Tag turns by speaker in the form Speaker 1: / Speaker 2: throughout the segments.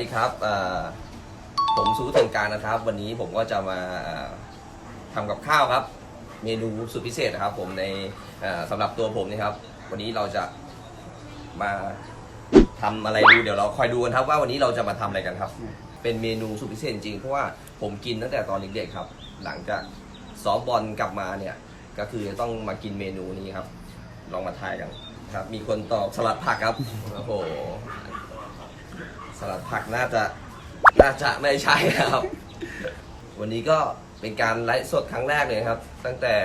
Speaker 1: ดีครับผมซูเถิงการนะครับ วันนี้ผมก็จะมาทำกับข้าวครับ เมนูสุดพิเศษนะครับ ผมในสำหรับตัวผมนะครับ วันนี้เราจะมาทำอะไรดูเดี๋ยวเราคอยดูกันครับ ว่าวันนี้เราจะมาทำอะไรกันครับ เป็นเมนูสุดพิเศษจริงเพราะว่าผมกินตั้งแต่ตอนเด็กๆครับ หลังจากซ้อมบอลกลับมาเนี่ย ก็คือต้องมากินเมนูนี้ครับ ลองมาทายกันครับ มีคนตอบสลัดผักครับโอ้โห สลัดผักน่าจะน่าจะไม่ใช่ครับ วันนี้ก็เป็นการไลฟ์สดครั้งแรกเลยครับ ตั้งแต่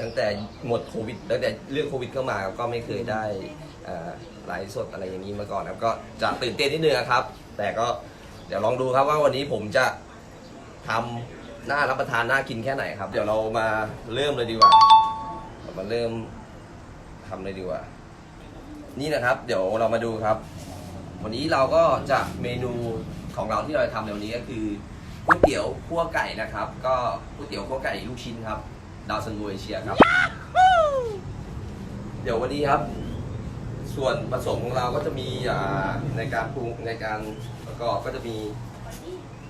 Speaker 1: ตั้งแต่หมดโควิดตั้งแต่เรื่องโควิดเข้ามาก็ไม่เคยได้ไลฟ์สดอะไรอย่างนี้มาก่อนครับก็จะตื่นเต้นนิดนึงครับ แต่ก็เดี๋ยวลองดูครับว่าวันนี้ผมจะทำน่ารับประทานน่ากินแค่ไหนครับ เดี๋ยวเรามาเริ่มเลยดีกว่าเรามาเริ่มทำเลยดีกว่า นี่นะครับ เดี๋ยวเรามาดูครับ วันนี้เราก็จะเมนูของเราที่เราจะทำในวันนี้ก็คือก๋วยเตี๋ยวคั่วไก่นะครับ ก็ก๋วยเตี๋ยวคั่วไก่ลูกชิ้นครับ ดาวซันโวเอเชียครับ เดี๋ยววันนี้ครับ ส่วนผสมของเราก็จะมีอ่าในการปรุงในการประกอบก็จะมี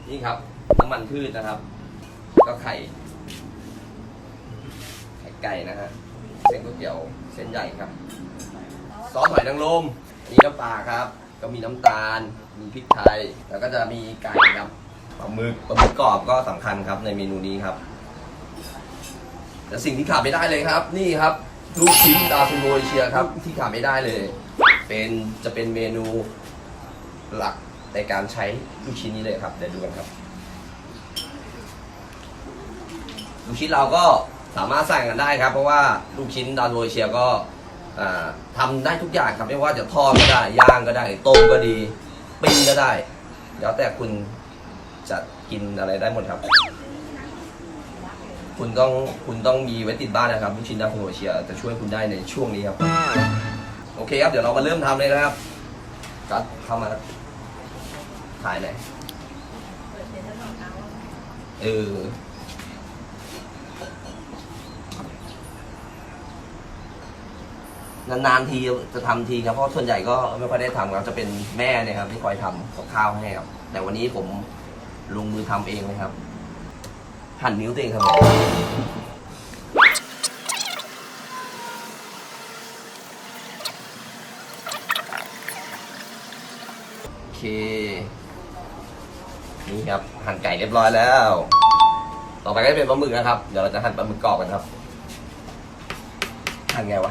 Speaker 1: นี่ครับน้ำมันพืชนะครับ ก็ไข่ไข่ไก่นะฮะเส้นก๋วยเตี๋ยวเส้นใหญ่ครับ ซอสหอยนางรมมีน้ำปลาครับ ก็มีน้ำตาล มีพริกไทย แล้วก็จะมีไก่ครับปลาหมึกปลาหมึกกรอบก็สำคัญครับในเมนูนี้ครับ และสิ่งที่ขาดไม่ได้เลยครับ นี่ครับลูกชิ้นดาวซันโวเอเชียครับ ที่ขาดไม่ได้เลย เป็นจะเป็นเมนูหลักในการใช้ลูกชิ้นนี้เลยครับเดี๋ยวดูกันครับ ลูกชิ้นเราก็สามารถสั่งกันได้ครับ เพราะว่าลูกชิ้นดาวซันโวเอเชียก็ อ่าทำได้ทุกอย่างครับไม่ว่าจะทอดก็ได้ย่างก็ได้ต้มก็ดีปิ้งก็ได้ แล้วแต่คุณจะกินอะไรได้หมดครับ คุณต้องคุณต้องมีไว้ติดบ้านนะครับลูกชิ้นดาวซันโวเชียจะช่วยคุณได้ในช่วงนี้ครับ โอเคครับเดี๋ยวเรามาเริ่มทำเลยนะครับกัดเข้ามาถ่ายหน่อยเออ นานๆทีจะทำทีครับเพราะส่วนใหญ่ก็ไม่ค่อยได้ทำครับจะเป็นแม่เนี่ยครับที่คอยทำกับข้าวให้ครับ แต่วันนี้ผมลงมือทำเองเลยครับ หั่นนิ้วตัวเองครับโอเค นี่ครับหั่นไก่เรียบร้อยแล้ว ต่อไปก็จะเป็นปลาหมึกนะครับ เดี๋ยวเราจะหั่นปลาหมึกกรอบกันครับ หั่นไงวะ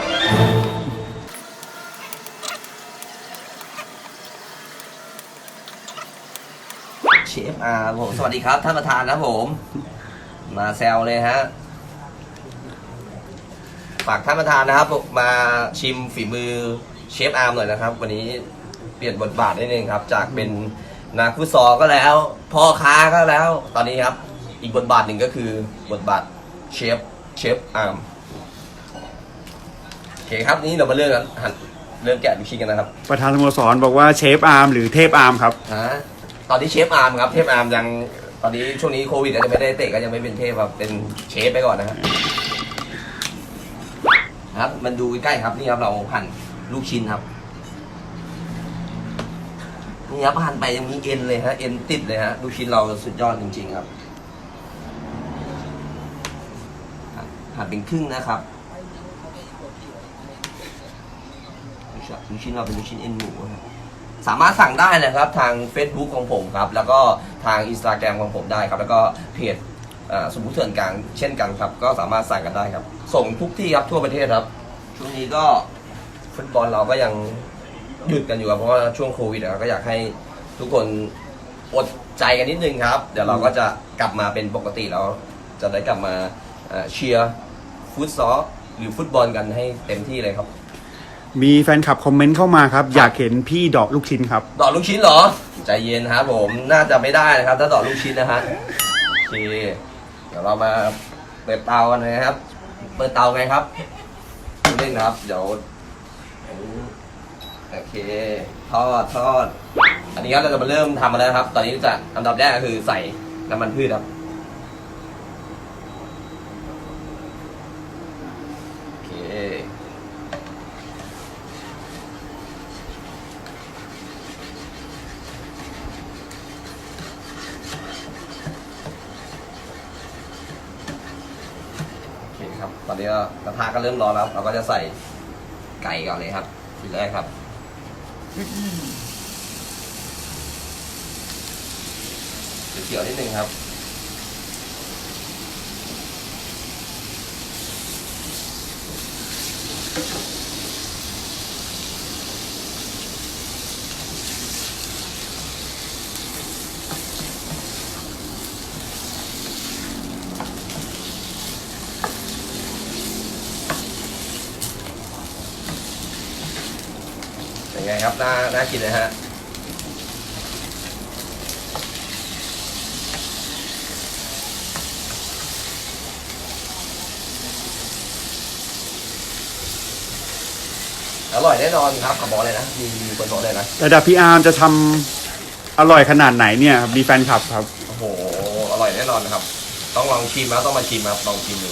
Speaker 1: เชฟอาร์ผมสวัสดีครับ ท่านประธานนะครับผม มาแซวเลยฮะฝากท่านประธานนะครับ มาชิมฝีมือเชฟอาร์มหน่อยนะครับ วันนี้เปลี่ยนบทบาทนิดนึงครับ จากเป็นนักฟุตซอลก็แล้วพ่อค้าก็แล้ว ตอนนี้ครับ อีกบทบาทหนึ่งก็คือบทบาทเชฟเชฟอาร์มโอเคครับนี่เรามาเริ่มกันหั่นเริ่มแกะลูกชิ้นกันนะครับ
Speaker 2: ประธานสโมสรบอกว่าเชฟอาร์มหรือเทพอาร์มครับ
Speaker 1: ฮะ ตอนนี้เชฟอาร์มครับเทพอาร์มยังตอนนี้ช่วงนี้โควิดอาจจะไม่ได้เตะก็ยังไม่เป็นเทพครับเป็นเชฟไปก่อนนะฮะครับมันดูใกล้ครับนี่ครับเราหั่นลูกชิ้นครับนี่ครับหั่นไปยังมีเอ็นเลยฮะเอ็นติดเลยฮะลูกชิ้นเราสุดยอดจริง ๆครับหั่นเป็นครึ่งนะครับลูกชิ้นเราเป็นลูกชิ้นเอ็นหมูครับ สามารถสั่งได้นะครับทาง Facebook ของผมครับ แล้วก็ทาง Instagram ของผมได้ครับ แล้วก็เพจสมมุติเถื่อนกลางเช่นกันครับ ก็สามารถสั่งกันได้ครับ ส่งทุกที่ครับทั่วประเทศครับ ช่วงนี้ก็ฟุตบอลเราก็ยังหยุดกันอยู่ครับเพราะว่าช่วงโควิดก็อยากให้ทุกคนอดใจกันนิดนึงครับ เดี๋ยวเราก็จะกลับมาเป็นปกติแล้ว จะได้กลับมาเชียร์ฟุตซอลหรือฟุตบอลกันให้เต็มที่เลยครับ
Speaker 2: มีแฟนคลับคอมเมนต์เข้ามาครับ อยากเห็นพี่ดอกลูกชิ้นครับ
Speaker 1: ดอกลูกชิ้นเหรอ ใจเย็นครับผมน่าจะไม่ได้นะครับ ถ้าดอกลูกชิ้นนะฮะโอเคเดี๋ยวเรามาเปิดเตากันนะครับ เปิดเตาไงครับเล่นนะครับ เดี๋ยวโอเคทอดทอด อันนี้ครับเราจะมาเริ่มทำมาแล้วครับ ตอนนี้จะอันดับแรกก็คือใส่น้ำมันพืชครับโอเค โนี้ก็ ก็เริ่มร้อนแล้วเราก็จะใส่ไก่ก่อนเลยครับ ทีแรกครับเขียวๆนิดนึงครับ เป็ นไงครับน่าน่ากินเลยฮะอร่อยแน่นอนครับขอบอกเลยนะมีมีคนบอกเลยนะ
Speaker 2: ระดับพี่อาร์มจะทำอร่อยขนาดไหนเนี่ยครับมีแฟนคลับครับ
Speaker 1: โอ้โหอร่อยแน่นอนนะครับ ต้องลองชิมนะต้องมาชิมครับลองชิมดู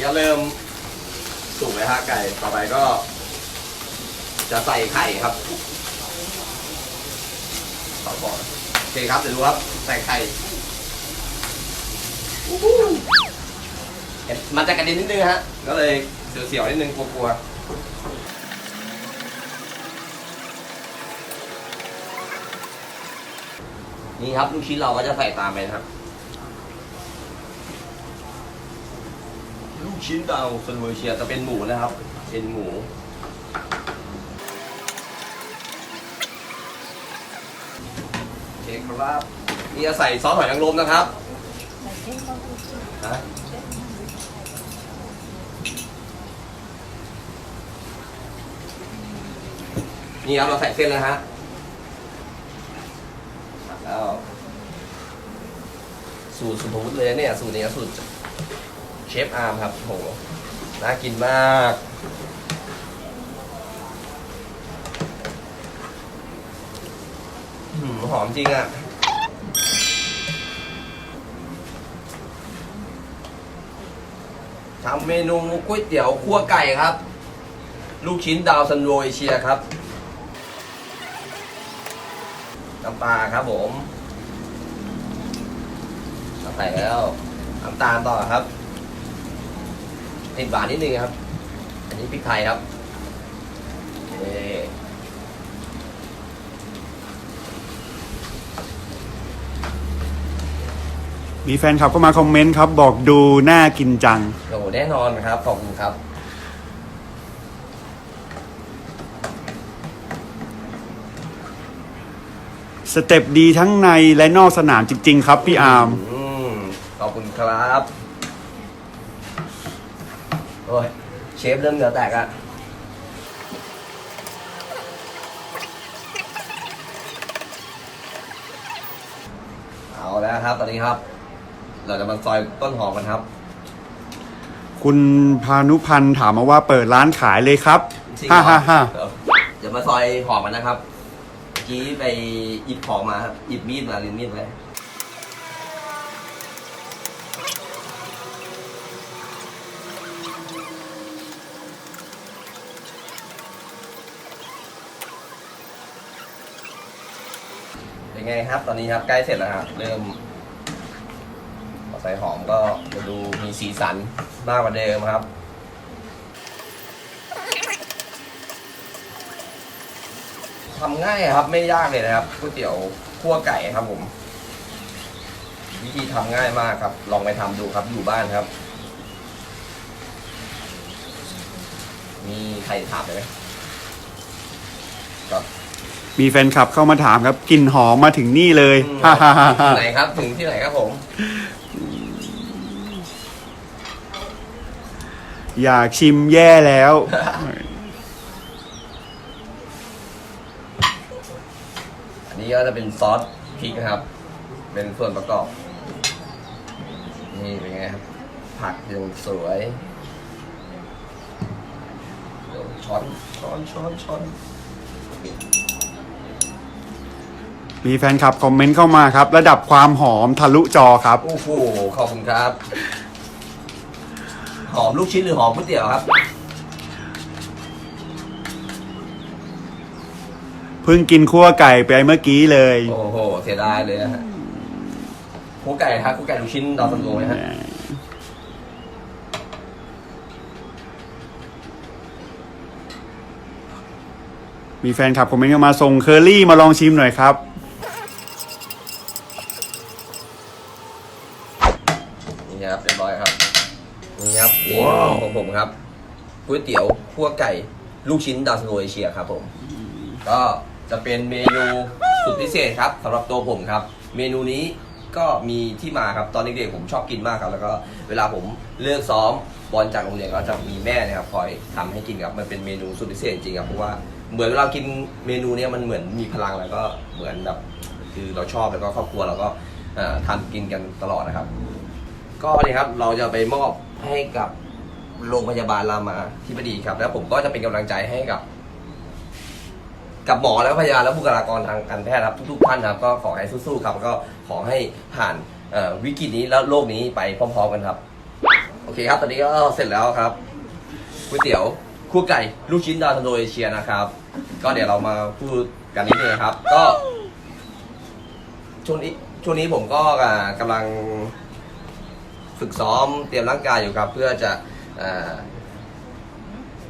Speaker 1: นี้ก็เริ่มสุกเลยฮะไก่ต่อไปก็ จะใส่ไข่ครับต่อก่อนโอเคครับเดี๋ยวดูครับ ใส่ไข่เห็นมันจะกระเด็นนิดนึงฮะ ก็เลยเสียวๆนิดนึงกลัวๆนี่ครับลูกชิ้นเราก็จะใส่ตามไปครับ ลูก ชิ้นดาวซันเวอร์เชียจะเป็นหมูนะครับ เป็นหมูโอเคครับนี่จะใส่ซอสหอยนางรมนะครับฮะนี่ครับเราใส่เส้นแล้วฮะแล้วสูตรสุดพุทเลยเนี่ยสูตรนี้สูตร เชฟอาร์มครับโหน่ากินมากหืมหอมจริงอะทำเมนูก๋วยเตี๋ยวคั่วไก่ครับ ลูกชิ้นดาวซันโรเอเชียครับน้ำปลาครับผมใส่แล้วน้ำตาลต่อครับ ติดหวานนิดนึงครับ อันนี้พริกไทยครับเอ่อ
Speaker 2: มีแฟนคลับเข้ามาคอมเมนต์ครับ บอกดูน่ากินจัง
Speaker 1: โอ้แน่นอนครับ ขอบคุณครับ
Speaker 2: สเต็ปดีทั้งในและนอกสนามจริง ๆ ครับพี่อาร์ม
Speaker 1: อืม ขอบคุณครับ โอ้ยเชฟเริ่มเหงื่อแตกอะเอาแล้วครับ ตอนนี้ครับ เราจะมาซอยต้นหอมกันครับ
Speaker 2: คุณพานุพันธ์ถามมาว่าเปิดร้านขายเลยครับ
Speaker 1: จริงเหร
Speaker 2: ฮ่า
Speaker 1: อ
Speaker 2: ฮ่าฮ่า
Speaker 1: เดี๋ยวเดี๋ยวมาซอยหอมกันนะครับเมื่อกี้ไปหยิบของมาครับหยิบมีดมาลืมมีดไว้ เป็นไงครับ ตอนนี้ครับใกล้เสร็จแล้วครับเริ่มใส่หอมก็จะดูมีสีสันมากกว่าเดิมครับทำง่ายครับไม่ยากเลยนะครับก๋วยเตี๋ยวคั่วไก่ครับผม วิธีทำง่ายมากครับ ลองไปทำดูครับอยู่บ้านครับ มีใครถามไหมครับ
Speaker 2: มีแฟนคลับเข้ามาถามครับกลิ่นหอมมาถึงนี่เลย
Speaker 1: อืม
Speaker 2: ฮ่าฮ่าฮ่าฮ่า
Speaker 1: ไหนครับ ถึงที่ไหนครับผม
Speaker 2: อยากชิมแย่แล้ว
Speaker 1: อันนี้ก็จะเป็นซอสพริกนะครับ เป็นส่วนประกอบ นี่เป็นไงครับ ผักยังสวยเดี๋ยวช้อนช้อนช้อนช้อน
Speaker 2: มีแฟนคลับคอมเมนต์เข้ามาครับ ระดับความหอมทะลุจอครับ
Speaker 1: โอ้โหขอบคุณครับ หอมลูกชิ้นหรือหอมก๋วยเตี๋ยวครับ
Speaker 2: เพิ่งกินคั่วไก่ไปเมื่อกี้เลย
Speaker 1: โอ้โหเสียดายเลยนะฮะคู่ไก่ครับคู่ไก่ลูกชิ้นดาวซันโกไหมฮะ
Speaker 2: มีแฟนคลับคอมเมนต์เข้ามาส่งเคอรี่มาลองชิมหน่อยครับ
Speaker 1: ก๋วยเตี๋ยวคั่วไก่ลูกชิ้นดาวซันโกเอเชียครับผม ก็จะเป็นเมนูสุดพิเศษครับสำหรับตัวผมครับ เมนูนี้ก็มีที่มาครับตอนเด็กๆผมชอบกินมากครับ แล้วก็เวลาผมเลิกซ้อมบอลจากโรงเรียนก็จะมีแม่เนะครับคอยทำให้กินครับมันเป็นเมนูสุดพิเศษจริงครับเพราะว่าเหมือนเวลากินเมนูเนี้ยมันเหมือนมีพลังแล้วก็เหมือนแบบคือเราชอบแล้วก็ครอบครัวเราก็ทานกินกันตลอดนะครับ ก็นี่ครับเราจะไปมอบให้กับ โรงพยาบาลรามาธิบดีครับ แล้วผมก็จะเป็นกำลังใจให้กับ กับหมอและพยาบาลและบุคลากรทางการแพทย์ครับทุกๆท่านครับ ก็ขอให้สู้ๆครับ ก็ขอให้ผ่านเอ่อวิกฤตนี้แล้วโลกนี้ไปพร้อมๆกันครับ โอเคครับ ตอนนี้ก็เสร็จแล้วครับก๋วยเตี๋ยวคู่ไก่ลูกชิ้นดาวซันโดเอเชียนะครับ ก็เดี๋ยวเรามาพูดกันนิดนึงครับ ก็ช่วงนี้ช่วงนี้ผมก็อ่ากำลัง ฝึกซ้อมเตรียมร่างกายอยู่ครับ เพื่อจะ อ่า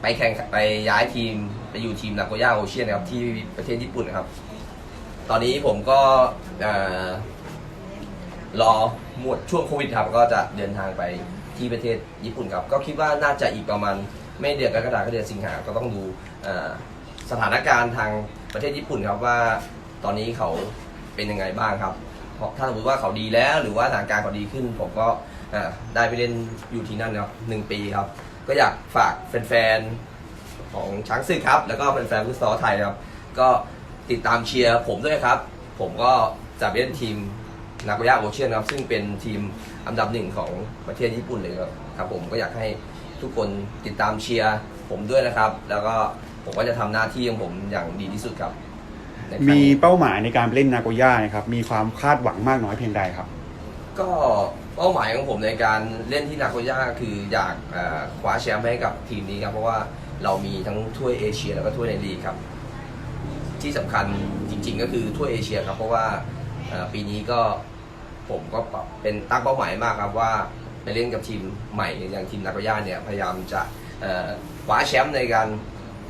Speaker 1: ไปแข่งไปย้ายทีมไปอยู่ทีมนาโกย่าโอเชียนนะครับที่ประเทศญี่ปุ่นนะครับ ตอนนี้ผมก็เอ่อรอหมดช่วงโควิดครับก็จะเดินทางไปที่ประเทศญี่ปุ่นครับ ก็คิดว่าน่าจะอีกประมาณไม่เดือนกรกฎาคมก็เดือนสิงหาก็ต้องดูสถานการณ์ทางประเทศญี่ปุ่นครับว่าตอนนี้เขาเป็นยังไงบ้างครับ ถ้าสมมติว่าเขาดีแล้วหรือว่าสถานการณ์เขาดีขึ้น ผมก็ อ่อได้ไปเล่นอยู่ที่นั่นครับหนึ่งปีครับ ก็อยากฝากแฟนๆของช้างศึกครับ แล้วก็แฟนๆฟุตซอลไทยครับ ก็ติดตามเชียร์ผมด้วยครับ ผมก็จะไปเล่นทีมนาโกย่าโอเชียนครับ ซึ่งเป็นทีมอันดับหนึ่งของประเทศญี่ปุ่นเลยครับครับ ผมก็อยากให้ทุกคนติดตามเชียร์ผมด้วยนะครับ แล้วก็ผมก็จะทำหน้าที่ของผมอย่างดีที่สุดครับในครั้ง
Speaker 2: มี
Speaker 1: นี้
Speaker 2: เป้าหมายในการไปเล่นนาโกย่านะครับ มีความคาดหวังมากน้อยเพียงใดครับ
Speaker 1: ก็ เป้าหมายของผมในการเล่นที่นาโกย่าคืออยากคว้าแชมป์ให้กับทีมนี้ครับเพราะว่าเรามีทั้งถ้วยเอเชียแล้วก็ถ้วยในลีกครับ ที่สำคัญจริง ๆ ก็คือถ้วยเอเชียครับ เพราะว่าปีนี้ก็ผมก็เป็นตั้งเป้าหมายมากครับว่าไปเล่นกับทีมใหม่อย่างทีมนาโกย่าเนี่ยพยายามจะคว้าแชมป์ในการ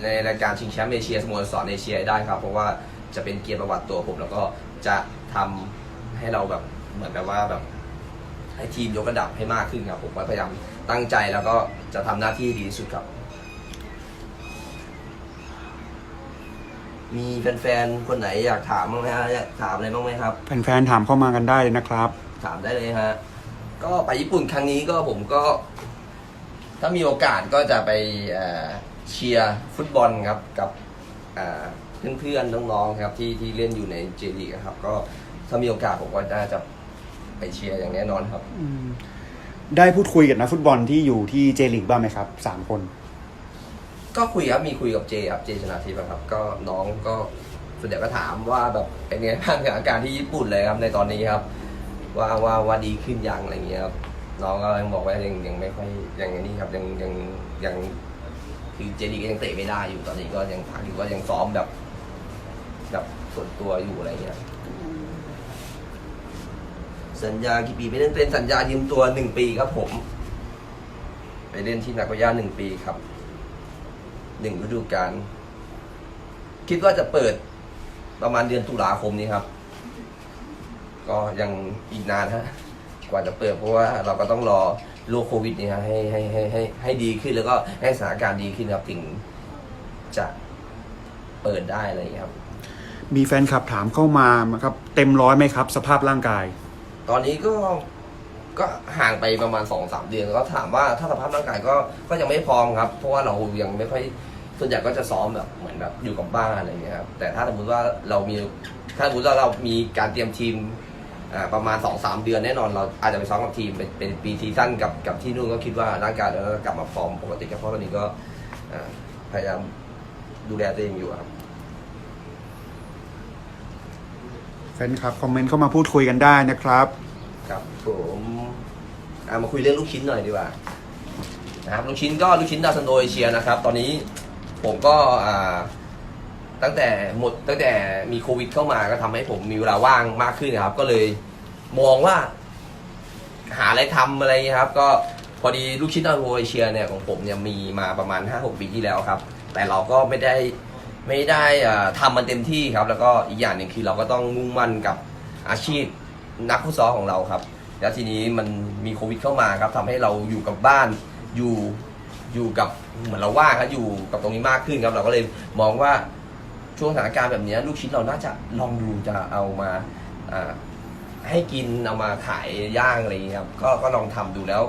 Speaker 1: ในรายการชิงแชมป์เอเชียสโมสรเอเชียได้ครับ เพราะว่าจะเป็นเกียรติประวัติตัวผมแล้วก็จะทำให้เราแบบเหมือนแบบว่าแบบ ให้ทีมยกระดับให้มากขึ้นครับผมก็พยายามตั้งใจแล้วก็จะทำหน้าที่ให้ดีที่สุดครับ มีแฟนๆคนไหนอยากถามบ้างไหมฮะอยากถามอะไรบ้างไหมครับ
Speaker 2: แฟนๆถามเข้ามากันได้เลยนะครับ
Speaker 1: ถามได้เลยฮะก็ไปญี่ปุ่นครั้งนี้ก็ผมก็ ถ้ามีโอกาสก็จะไปเอ่อเชียร์ฟุตบอลครับกับเอ่อเพื่อนๆน้องๆครับที่ที่เล่นอยู่ในเจลีกครับ ก็ถ้ามีโอกาสผมก็น่าจะ ไปเชียร์อย่างแน่นอนครับ
Speaker 2: ได้พูดคุยกับนักฟุตบอลที่อยู่ที่เจลิกบ้างไหมครับสามคน
Speaker 1: ก็คุยครับมีคุยกับเจครับเจชนาทิพย์ครับ ก็น้องก็ส่วนใหญ่ก็ถามว่าแบบเป็นไงบ้างกับอาการที่ญี่ปุ่นเลยครับในตอนนี้ครับ ว่าว่าว่าดีขึ้นยังอะไรเงี้ยครับน้องก็ยังบอกว่ายังยังไม่ค่อยยังนี่ครับยังยังยังคือเจดีก็ยังเตะไม่ได้อยู่ตอนนี้ก็ยังพักอยู่ก็ยังซ้อมแบบ แบบส่วนตัวอยู่อะไรเงี้ย สัญญากี่ปีไปเล่นเป็นสัญญายืมตัวหนึ่งปีครับผม ไปเล่นที่นากย่าหนึ่งปีครับหนึ่งฤดูกาลคิดว่าจะเปิดประมาณเดือนตุลาคมนี้ครับ ก็ยังอีกนานฮะกว่าจะเปิดเพราะว่าเราก็ต้องรอโรคโควิดนี่ฮะให้ให้ให้ให้ให้ดีขึ้นแล้วก็ให้สถานการณ์ดีขึ้นครับถึงจะเปิดได้อะไรอย่างเงี้ยครับ
Speaker 2: มีแฟนคลับถามเข้ามาครับ เต็มร้อยไหมครับ สภาพร่างกาย
Speaker 1: ตอนนี้ก็ก็ห่างไปประมาณสองสามเดือนก็ถามว่าถ้าสภาพร่างกายก็ก็ยังไม่พร้อมครับ เพราะว่าเรายังไม่ค่อยส่วนใหญ่ก็จะซ้อมแบบเหมือนแบบอยู่กับบ้านอะไรอย่างเงี้ยครับแต่ถ้าสมมติว่าเรามีถ้าสมมติว่าเรามีการเตรียมทีมอ่าประมาณสองสามเดือนแน่นอนเราอาจจะไปซ้อมกับทีมเป็นเป็นปีซีซั่นกับกับที่นู่นก็คิดว่าร่างกายเราก็กลับมาฟอร์มปกติครับเพราะตอนนี้ก็พยายามดูแลตัวเองอยู่ครับ
Speaker 2: นคลับคอมเมนต์เข้ามาพูดคุยกันได้นะครับ
Speaker 1: ครับผมอะมาคุยเรื่องลูกชิ้นหน่อยดีกว่านะครับลูกชิ้นก็ลูกชิ้นดาวซันโดเอเชียนะครับ ตอนนี้ผมก็อ่าตั้งแต่หมดตั้งแต่มีโควิดเข้ามาก็ทำให้ผมมีเวลาว่างมากขึ้นนะครับ ก็เลยมองว่า หาอะไรทำอะไรครับ ก็พอดีลูกชิ้นดาวซันโดเอเชียเนี่ยของผมเนี่ยมีมาประมาณ5-6ปีที่แล้วครับ แต่เราก็ไม่ได้ ไม่ได้อ่าทำมันเต็มที่ครับ แล้วก็อีกอย่างหนึ่งคือเราก็ต้องมุ่งมั่นกับอาชีพนักฟุตซอลของเราครับ แล้วทีนี้มันมีโควิดเข้ามาครับทำให้เราอยู่กับบ้านอยู่อยู่กับเหมือนเราว่างครับอยู่กับตรงนี้มากขึ้นครับ เราก็เลยมองว่าช่วงสถานการณ์แบบนี้ลูกชิ้นเราน่าจะลองดูจะเอามาอ่าให้กินเอามาขายย่างอะไรอย่างเงี้ยครับก็ก็ลองทำดูแล้ว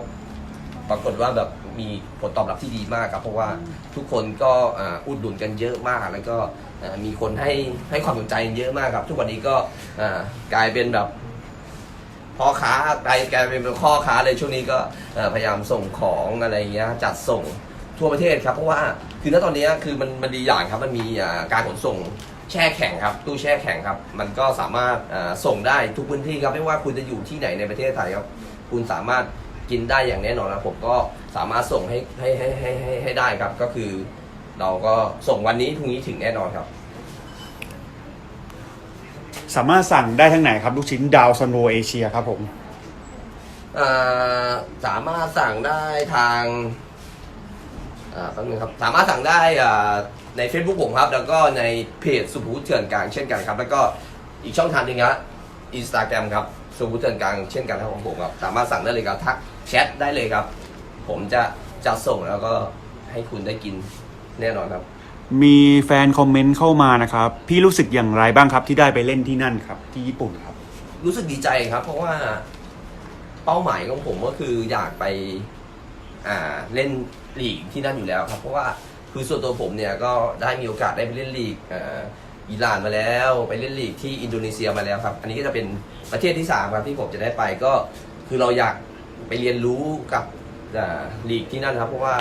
Speaker 1: ปรากฏว่าแบบ มีผลตอบรับที่ดีมากครับ เพราะว่าทุกคนก็อ,อุดหนุนกันเยอะมาก แล้วก็มีคนให้ให้ความสนใจเยอะมากครับ ทุกวันนี้ก็กลายเป็นแบบพ่อค้ากลายกลายเป็นข้อค้าเลยช่วงนี้ก็พยายามส่งของอะไรเงี้ยจัดส่งทั่วประเทศครับ เพราะว่าคือณตอนนี้คือมันมันดีอย่างครับมันมีการขนส่งแช่แข็งครับตู้แช่แข็งครับ มันก็สามารถส่งได้ทุกพื้นที่ครับไม่ว่าคุณจะอยู่ที่ไหนในประเทศไทยครับ คุณสามารถ กินได้อย่างแน่นอนนะผมก็สามารถส่งให้ให้ให้ให้ให้ให้ได้ครับ ก็คือ เราก็ส่งวันนี้พรุ่งนี้ถึงแน่นอนครับ
Speaker 2: สามารถสั่งได้ทั้งไหนครับ ลูกชิ้นดาวซันโวเอเชียครับผม
Speaker 1: อ่าสามารถสั่งได้ทางอ่าแป๊บนึงครับสามารถสั่งได้อ่าใน Facebook ผมครับ แล้วก็ในเพจสุภูเถื่อนกลางเช่นกันครับ แล้วก็อีกช่องทางหนึงครับอินสตาแกรมครับ สุภูเถื่อนกลางเช่นกันครับของผมครับสามารถสั่งได้เลยครับทักแชทได้เลยครับ ผมจะจะส่งแล้วก็ให้คุณได้กินแน่นอนครับ
Speaker 2: มีแฟนคอมเมนต์เข้ามานะครับ พี่รู้สึกอย่างไรบ้างครับที่ได้ไปเล่นที่นั่นครับ ที่ญี่ปุ่นครับ
Speaker 1: รู้สึกดีใจครับ เพราะว่าเป้าหมายของผมก็คืออยากไปอ่าเล่นลีกที่นั่นอยู่แล้วครับ เพราะว่าคือส่วนตัวผมเนี่ยก็ได้มีโอกาสได้ไปเล่นลีกอ่า อิหร่านมาแล้ว ไปเล่นลีกที่อินโดนีเซียมาแล้วครับ อันนี้ก็จะเป็นประเทศที่สามครับที่ผมจะได้ไปก็คือเราอยากไปเรียนรู้กับอ่าลีกที่นั่นครับ เพราะว่า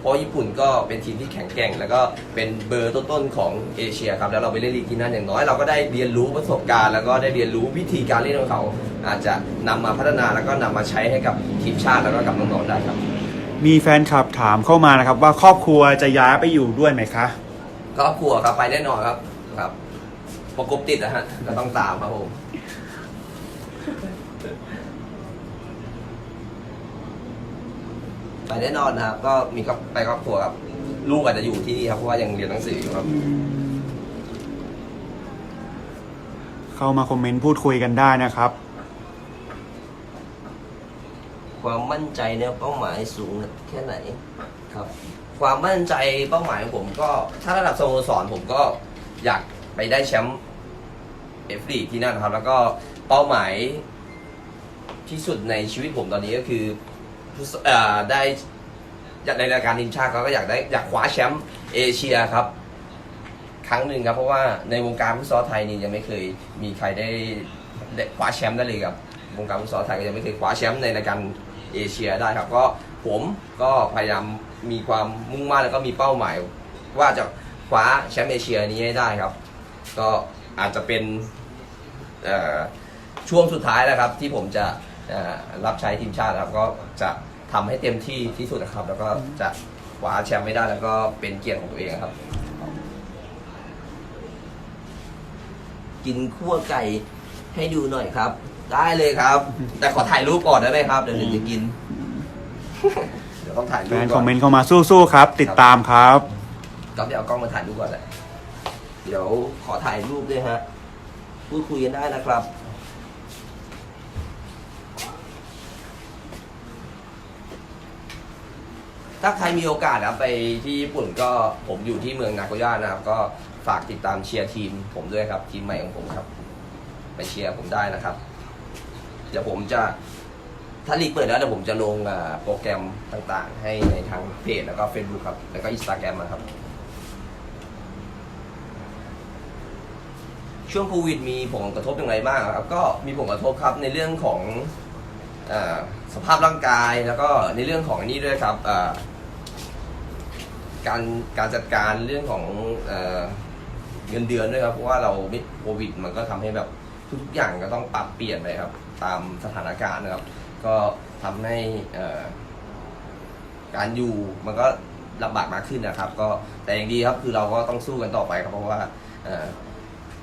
Speaker 1: เพราะญี่ปุ่นก็เป็นทีมที่แข็งแกร่ง แล้วก็เป็นเบอร์ต้นๆของเอเชียครับแล้วเราไปเล่นลีกที่นั่นอย่างน้อยเราก็ได้เรียนรู้ประสบการณ์ แล้วก็ได้เรียนรู้วิธีการเล่นของเขา อาจจะนำมาพัฒนาแล้วก็นำมาใช้ให้กับทีมชาติแล้วก็กับน้องๆได้ครับ
Speaker 2: มีแฟนคลับถามเข้ามานะครับว่าครอบครัวจะย้ายไปอยู่ด้วยไหมคะ
Speaker 1: ครอบครัวครับไปแน่นอนครับ ครับประกบติดนะฮะก็ต้องตามครับผมไปแน่นอนนะครับ ก็มีก็ไปครอบครัวครับ ลูกอาจจะอยู่ที่นี่ครับเพราะว่ายังเรียนหนังสืออยู่ครับ
Speaker 2: เข้ามาคอมเมนต์พูดคุยกันได้นะครับ
Speaker 1: ความมั่นใจเนี่ยเป้าหมายสูงแค่ไหนครับ ความมั่นใจเป้าหมายของผมก็ถ้าระดับสโมสรผมก็ อยากไปได้แชมป์เอฟลีที่นั่นครับ แล้วก็เป้าหมายที่สุดในชีวิตผมตอนนี้ก็คือเอ่อได้ในรายการทีมชาติเขาก็อยากได้อยากคว้าแชมป์เอเชียครับ ครั้งหนึ่งครับ เพราะว่าในวงการฟุตซอลไทยนี่ยังไม่เคยมีใครได้ได้คว้าแชมป์ได้เลยครับวงการฟุตซอลไทยก็ยังไม่เคยคว้าแชมป์ในรายการเอเชียได้ครับ ก็ผมก็พยายามมีความมุ่งมั่นแล้วก็มีเป้าหมาย ว่าจะ คว้าแชมป์เอเชียนี้ให้ได้ครับ ก็อาจจะเป็นเอ่อช่วงสุดท้ายแล้วครับ ที่ผมจะเอ่อรับใช้ทีมชาติครับก็จะทำให้เต็มที่ที่สุดนะครับ แล้วก็จะคว้าแชมป์ไม่ได้แล้วก็เป็นเกียรติของตัวเองครับ กินขั้วไก่ให้ดูหน่อยครับ ได้เลยครับ แต่ขอถ่ายรูปก่อนได้ไหมครับ เดี๋ยวถึงจะกิน เดี๋ยวต้องถ่าย
Speaker 2: แฟ
Speaker 1: รูป
Speaker 2: นค
Speaker 1: ก่
Speaker 2: อ
Speaker 1: อ
Speaker 2: ม
Speaker 1: น
Speaker 2: เมนต์เข้ามาสู้ๆครับ ติดตามครับ
Speaker 1: ก็เดี๋ยวเอากล้องมาถ่ายรูก่อนแหละเดี๋ยวขอถ่ายรูปด้วยฮะ พูดคุยกันได้นะครับ ถ้าใครมีโอกาสนะไปที่ญี่ปุ่นก็ผมอยู่ที่เมืองนาโกย่านะครับ ก็ฝากติดตามเชียร์ทีมผมด้วยครับ ทีมใหม่ของผมครับ ไปเชียร์ผมได้นะครับ เดี๋ยวผมจะถ้าลีกเปิดแล้วเดี๋ยวผมจะลงโปรแกรมต่างๆ ให้ในทางเพจแล้วก็ Facebook ครับ แล้วก็อินสตาแกรมนะครับ ช่วงโควิดมีผลกระทบอย่างไรบ้างครับ ก็มีผลกระทบครับในเรื่องของอสภาพร่างกายแล้วก็ในเรื่องของอันนี้ด้วยครับการการจัดการเรื่องของเอเงินเดือนด้วยครับเพราะว่าเราโควิด มันก็ทำให้แบบทุกๆอย่างก็ต้องปรับเปลี่ยนไปครับ ตามสถานการณ์นะครับ ก็ทำให้การอยู่มันก็ลำบากมากขึ้นนะครับ ก็แต่อย่างดีครับคือเราก็ต้องสู้กันต่อไปครับเพราะว่า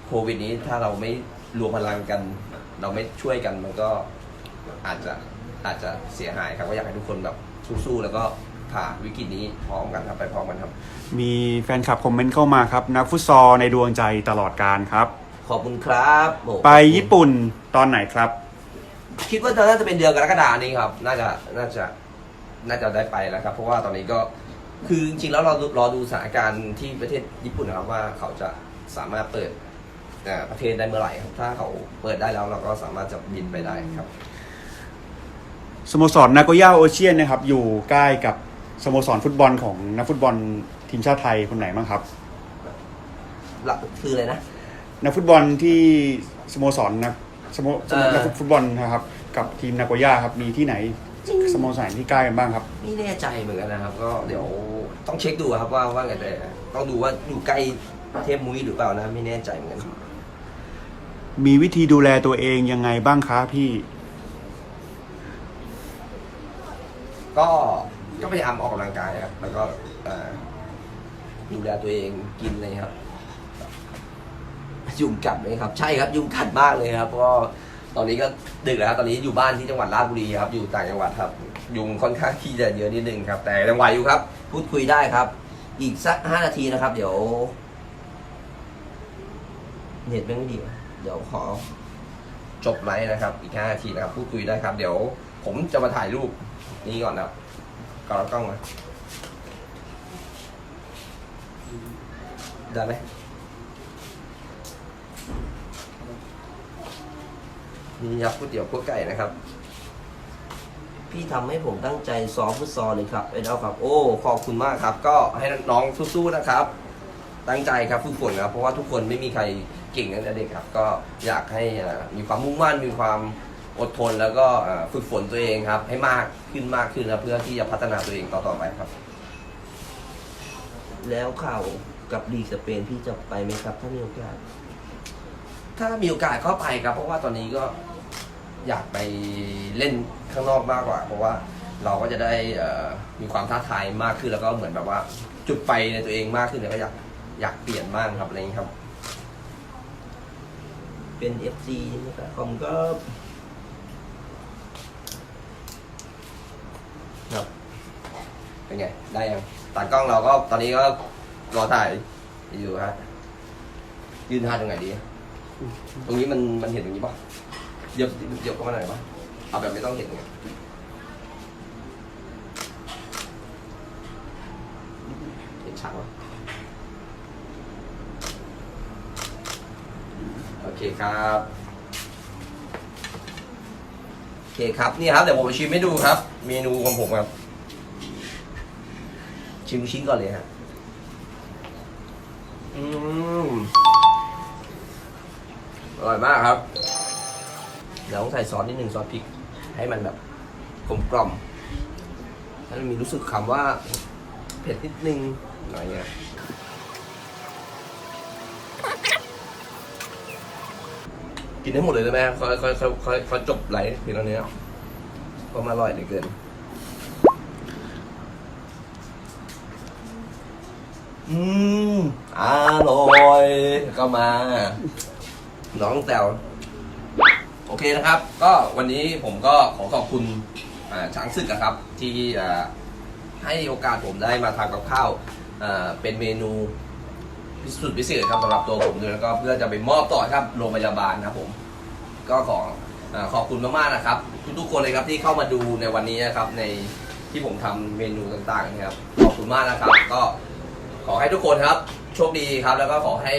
Speaker 1: โควิดนี้ถ้าเราไม่รวมพลังกัน เราไม่ช่วยกันมันก็อาจจะอาจจะเสียหายครับก็อยากให้ทุกคนแบบสู้ๆแล้วก็ผ่านวิกฤตนี้พร้อมกันครับไปพร้อมกันครับ
Speaker 2: มีแฟนคลับคอมเมนต์เข้ามาครับ นักฟุตซอลในดวงใจตลอดการครับ
Speaker 1: ขอบคุณครับผม
Speaker 2: ไปญี่ปุ่นตอนไหนครับ
Speaker 1: คิดว่าน่าจะเป็นเดือนกรกฎานี้ครับ น่าจะน่าจะน่าจะได้ไปแล้วครับ เพราะว่าตอนนี้ก็คือจริงๆแล้วเรารอดูสถานการณ์ที่ประเทศญี่ปุ่นนะครับว่าเขาจะสามารถเปิดเอ่อประเทศได้เมื่อไหร่ครับ ถ้าเขาเปิดได้แล้วเราก็สามารถจะบินไปได้ครับ
Speaker 2: สโมสรนาโกย่าโอเชียนนะครับอยู่ใกล้กับสโมสรฟุตบอลของนักฟุตบอลทีมชาติไทยคนไหนบ้างครับ
Speaker 1: ละคืออะไรนะ
Speaker 2: นักฟุตบอลที่สโมสรนักสโมส
Speaker 1: เอ่
Speaker 2: ร
Speaker 1: อ
Speaker 2: นักฟุตบอลนะครับ กับทีมนาโกย่าครับมีที่ไหนสโมสรที่ใกล้กันบ้างครับ
Speaker 1: ไม่แน่ใจเหมือนกันนะครับ ก็เดี๋ยวต้องเช็คดูครับว่าว่าไงแต่ต้องดูว่าอยู่ใกล้เทพมุ้ยหรือเปล่านะ ไม่แน่ใจเหมือนกัน
Speaker 2: มีวิธีดูแลตัวเองยังไงบ้างคะพี่
Speaker 1: ก็ก็พยายามออกกำลังกายครับแล้วก็เอ่อดูแลตัวเองกินเลยครับ ยุงกัดไหมครับ ใช่ครับ ยุงกัดมากเลยครับ เพราะตอนนี้ก็ดึกแล้วครับตอนนี้อยู่บ้านที่จังหวัดราชบุรีครับ อยู่ต่างจังหวัดครับ ยุงค่อนข้างที่จะเยอะนิดนึงครับ แต่ยังไหวอยู่ครับ พูดคุยได้ครับ อีกสักห้านาทีนะครับ เดี๋ยวเน็ตแม่งไม่ดีวะ เดี๋ยวขอจบไลฟ์นะครับ อีกห้านาทีนะครับ พูดคุยได้ครับ เดี๋ยวผมจะมาถ่ายรูปนี้ก่อนนะครับก่อนเอากล้องมาได้ไหมนี่ครับก๋วยเตี๋ยวคั่วไก่นะครับ พี่ทำให้ผมตั้งใจซ้อมฟุตซอลเลยครับไอ้ดาวครับ โอ้ขอบคุณมากครับ ก็ให้น้องสู้ๆนะครับ ตั้งใจครับฝึกฝนครับ เพราะว่าทุกคนไม่มีใคร เก่งตั้งแต่เด็กครับ ก็อยากให้เอ่อมีความมุ่งมั่นมีความอดทน แล้วก็เอ่อฝึกฝนตัวเองครับ ให้มากขึ้นมากขึ้นครับเพื่อที่จะพัฒนาตัวเองต่อๆไปครับ แล้วข่าวกับลีกสเปนพี่จะไปไหมครับ ถ้ามีโอกาสถ้ามีโอกาสก็ไปครับ เพราะว่าตอนนี้ก็อยากไปเล่นข้างนอกมากกว่า เพราะว่าเราก็จะได้เอ่อมีความท้าทายมากขึ้นแล้วก็เหมือนแบบว่าจุดไฟในตัวเองมากขึ้นแล้วก็อยากอยากเปลี่ยนบ้างครับอะไรอย่างนี้ครับ เป็น FC นะครับผมก็ครับเป็นไงได้ยังตากล้องเราก็ตอนนี้ก็รอถ่ายอยู่ฮะยืนท่าตรงไหนดีตรงนี้มันมันเห็นตรงนี้ปะเดี๋ยวเดี๋ยวก็มาหน่อยปะเอาแบบไม่ต้องเห็นไงเห็นชัดปะ โอเคครับ โอเคครับนี่ครับเดี๋ยวผมชิมให้ดูครับ เมนูของผมครับ ชิมชิ้นก่อนเลยฮะอืมอร่อยมากครับ เดี๋ยวต้องใส่ซอสนิดหนึ่งซอสพริก ให้มันแบบกลมกล่อมให้มันมีรู้สึกคำว่า เผ็ดนิดนึงหน่อยเงี้ย กินได้หมดเลยได้ไหมค่อยค่อยค่อยค่อยค่อยจบไลฟ์เพียงเท่านี้เพราะมันอร่อยเหลือเกิน อืมอร่อยก็มา น้องแตวโอเคนะครับ ก็วันนี้ผมก็ขอขอบคุณอ่าช้างศึกนะครับ ที่อ่าให้โอกาสผมได้มาทำกับข้าวอ่าเป็นเมนูพิ สุดพิเศษครับสำหรับตัวผมด้วยแล้วก็เพื่อจะไปมอบต่อครับโรงพยาบาลนะครับผม ก็ขอขอบคุณมากๆนะครับ ทุกๆคนเลยครับที่เข้ามาดูในวันนี้นะครับ ในที่ผมทำเมนูต่างๆนะครับขอบคุณมากนะครับ ก็ขอให้ทุกคนครับโชคดีครับ แล้วก็ขอให้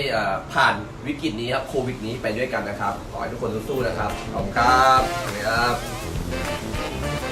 Speaker 1: ผ่านวิกฤตนี้ครับโควิดนี้ไปด้วยกันนะครับ ขอให้ทุกคนสู้ๆนะครับขอบคุณครับสวัสดีครับ